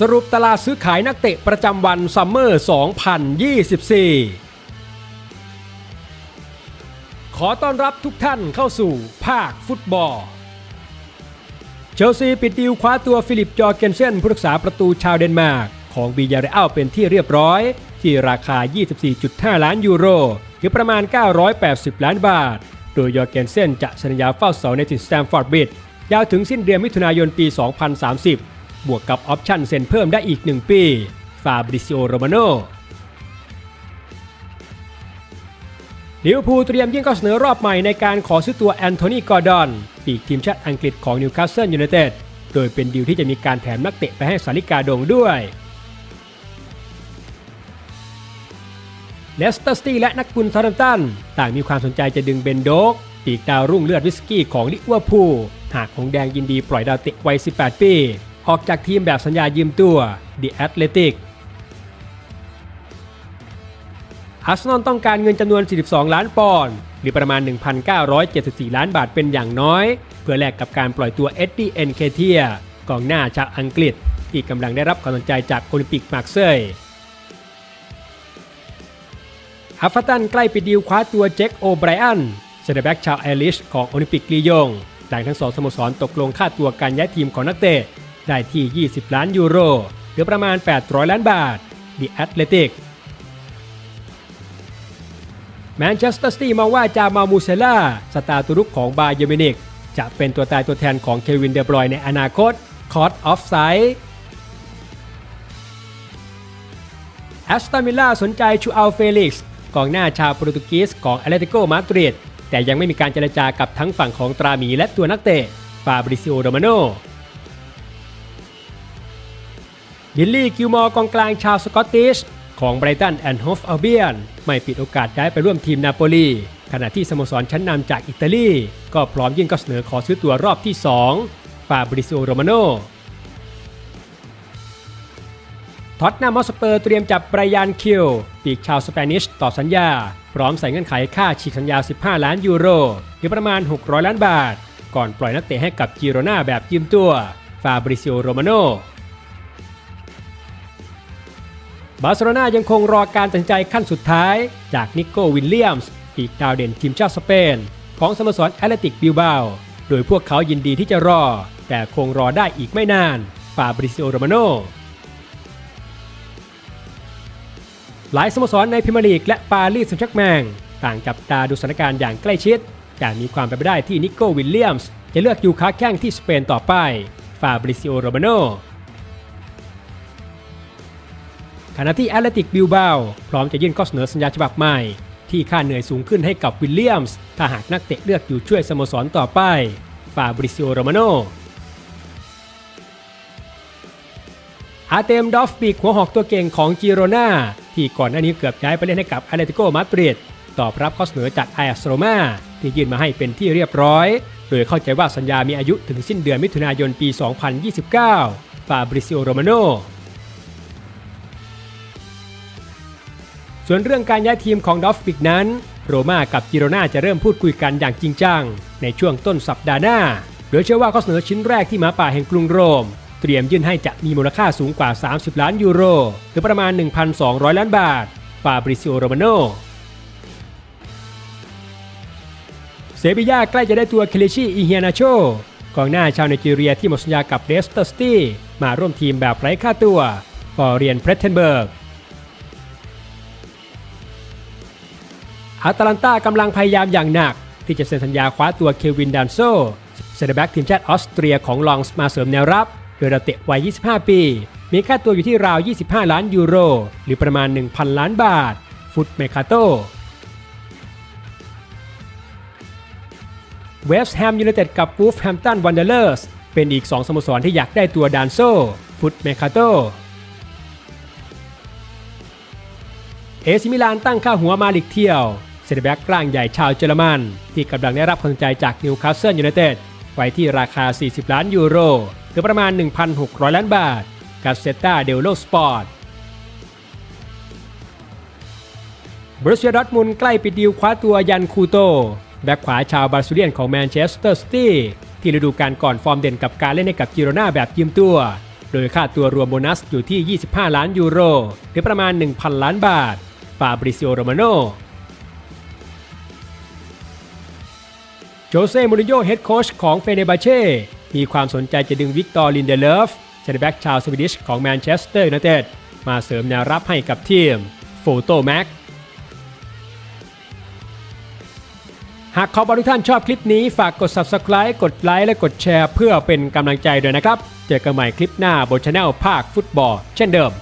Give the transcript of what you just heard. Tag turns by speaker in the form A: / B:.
A: สรุปตลาดซื้อขายนักเตะประจำวันซัมเมอร์ 2024 ขอต้อนรับทุกท่านเข้าสู่ภาคฟุตบอล เชลซีปิดดีลคว้าตัวฟิลิปจอร์เกนเซนผู้รักษาประตูชาวเดนมาร์กของบียาเรอัลเป็นที่เรียบร้อย ที่ราคา 24.5 ล้านยูโร หรือประมาณ 980 ล้านบาท โดยยอเกนเซนจะสัญญาเฝ้าเสาในถิ่นสแตมฟอร์ดบิดยาวถึงสิ้นเดือนมิถุนายนปี 2030 บวกกับออปชั่นเซ็นเพิ่มได้อีก 1 ปีฟาบริซิโอโรมาโนลิเวอร์พูลเตรียมยื่นข้อเสนอรอบใหม่ในการขอซื้อตัวแอนโทนีกอร์ดอน ปีกทีมชาติอังกฤษของนิวคาสเซิลยูไนเต็ดโดยเป็นดีลที่จะมีการแถมนักเตะไปให้สาริกาโดงด้วยเลสเตอร์สตี้และนักบุญซาร์ตัน ต่างมีความสนใจจะดึงเบนโดกปีกดาวรุ่งเลือดวิสกี้ของลิเวอร์พูลหากหงแดงยินดีปล่อยดาวเตะวัย 18 ปี ออกจากทีมแบบสัญญายืมตัว The Athletic อาร์เซนอลต้องการเงินจำนวน 42 ล้านปอนด์หรือประมาณ 1,974 ล้านบาทเป็นอย่างน้อย เพื่อแลกกับการปล่อยตัวเอ็ดดี้เอนเคเทียกองหน้าชาวอังกฤษ ที่กำลังได้รับความสนใจจากโอลิมปิกมาร์เซย์ฮัฟฟตันใกล้ปิดดีลคว้าตัวเจคโอไบรอันเซนเตอร์แบ็กชาวไอริชของโอลิมปิกลียงหลังทั้งสองสโมสรตกลงค่าตัวการย้ายทีมของนักเตะ ได้ที่ 20 ล้านยูโร หรือประมาณ 800 ล้านบาท The Athletic แมนเชสเตอร์ซิตี้มองว่าจามามูเซล่าสตาร์ตุรุกของบาเยอร์มินิก จะเป็นตัวตายตัวแทนของเควินเดบรอยในอนาคตคอร์ดออฟไซด์แอสตันวิลล่าสนใจชูอัลเฟลิกซ์กองหน้าชาวโปรตุเกสของแอตเลติโกมาดริดแต่ยังไม่มีการเจรจากับทั้งฝั่งของตราหมีและตัวนักเตะฟาบริซิโอโรมาโน บิลลี่กิวมอร์กองกลางชาวสกอตติชของไบรตันแอนด์โฮฟอัลเบียนไม่ปิดโอกาสย้ายไปร่วมทีมนาโปลีขณะที่สโมสรชั้นนำจากอิตาลี ก็พร้อมยื่นข้อเสนอขอซื้อตัวรอบที่ 2 ฟาบริซิโอ โรมาโนท็อตนามอสเปอร์เตรียมจับไบรยันคิวปีกชาวสเปนิชต่อสัญญา พร้อมใส่เงื่อนไขค่าฉีกสัญญา 15 ล้านยูโรหรือประมาณ 600 ล้านบาท ก่อนปล่อยนักเตะให้กับจิโรนาแบบยืมตัว ฟาบริซิโอ โรมาโน บาร์เซโลนายังคงรอการตัดสินใจขั้นสุดท้ายจากนิโก้วิลเลียมส์ปีกดาวเด่นทีมชาติสเปน ของสโมสรแอตเลติกบิลบาโดยพวกเขายินดีที่จะรอ แต่คงรอได้อีกไม่นานฟาบริซิโอโรมาโนหลายสโมสรในพรีเมียร์ลีกและปารีสแซงต์แชกแมงต่างจับตาดูสถานการณ์อย่างใกล้ชิด แต่มีความเป็นไปได้ที่นิโก้วิลเลียมส์จะเลือกอยู่ค้าแข้งที่สเปนต่อไปฟาบริซิโอโรมาโน ขณะที่แอตเลติกบิลบาพร้อมจะยื่นข้อเสนอสัญญาฉบับใหม่ ที่ค่าเหนื่อยสูงขึ้นให้กับวิลเลียมส์ถ้าหากนักเตะเลือกอยู่ช่วยสโมสรต่อไป ฟาบริซิโอโรมาโนอาเตมดอฟปีกหัวหอกตัวเก่งของจิโรนาที่ก่อนหน้านี้เกือบย้ายไปเล่นให้กับอาเลติโกมาดริดตอบรับข้อเสนอจากไอแอสโรมาที่ยื่นมาให้เป็นที่เรียบร้อย โดยเข้าใจว่าสัญญามีอายุถึงสิ้นเดือนมิถุนายนปี 2029 ฟาบริซิโอโรมาโน ส่วนเรื่องการย้ายทีมของดอฟฟิกนั้น โรม่ากับจิโรนาจะเริ่มพูดคุยกันอย่างจริงจัง ในช่วงต้นสัปดาห์หน้า โดยเชื่อว่าข้อเสนอชิ้นแรกที่หมาป่าแห่งกรุงโรม เตรียมยื่นให้จะมีมูลค่าสูงกว่า 30 ล้านยูโร หรือประมาณ 1,200 ล้านบาทฟาบริซิโอโรมาโนเซบีย่าใกล้จะได้ตัวเคเลชิอิเฮียนาโชกองหน้าชาวไนจีเรียที่หมดสัญญากับเรสเตอร์สตี้มาร่วมทีมแบบไร้ค่าตัวฟอเรียนเพรสเทนเบิร์ก อาตาลันตากำลังพยายามอย่างหนัก ที่จะเซ็นสัญญาคว้าตัวเควินดันโซเซนเตอร์แบ็กทีมชาติออสเตรียของลองส์มาเสริมแนวรับ โดยดาเตะวัย 25 ปี มีค่าตัวอยู่ที่ราว 25 ล้านยูโร หรือประมาณ 1,000 ล้านบาท ฟุตเมคาโตเวสต์แฮมยูไนเต็ดกับวูฟแฮมตันวันเดอร์เลอร์สเป็นอีก 2 สโมสรที่อยากได้ตัวดานโซ ฟุตเมคาโตเอซิมิลานตั้งค่าหัวมาลิกเที่ยว เซนเตอร์แบ็กกลางใหญ่ชาวเยอรมัน ที่กำลังได้รับความสนใจจากนิวคาสเซิลยูไนเต็ดไว้ที่ราคา 40 ล้านยูโรหรือประมาณ 1,600 ล้านบาทกาเซตตาเดลโลสปอร์ตบรูเซียดอร์ทมุนใกล้ปิดดีลคว้าตัวยันคูโต แบ็กขวาชาวบราซิเลียนของแมนเชสเตอร์ซิตี้ที่ฤดูกาลก่อนฟอร์มเด่นกับการเล่นให้กับจิโรนาแบบยืมตัว โดยค่าตัวรวมโบนัสอยู่ที่ 25 ล้านยูโรหรือประมาณ 1,000 ล้านบาทฟาบริซิโอโรมาโน โจเซ่มูรินโญ่เฮดโค้ชของเฟเนบาเช่มีความสนใจจะดึงวิกตอร์ลินเดเลฟเซนแบ็กชาวสวีดิชของแมนเชสเตอร์ยูไนเต็ดมาเสริมแนวรับให้กับทีมโฟโตแม็กหากขอบอทุกท่านชอบคลิปนี้ฝากกด subscribe กดไลค์และกดแชร์เพื่อเป็นกำลังใจด้วยนะครับ เจอกันใหม่คลิปหน้าบนช anel ภาคฟุตบอลเช่นเดิม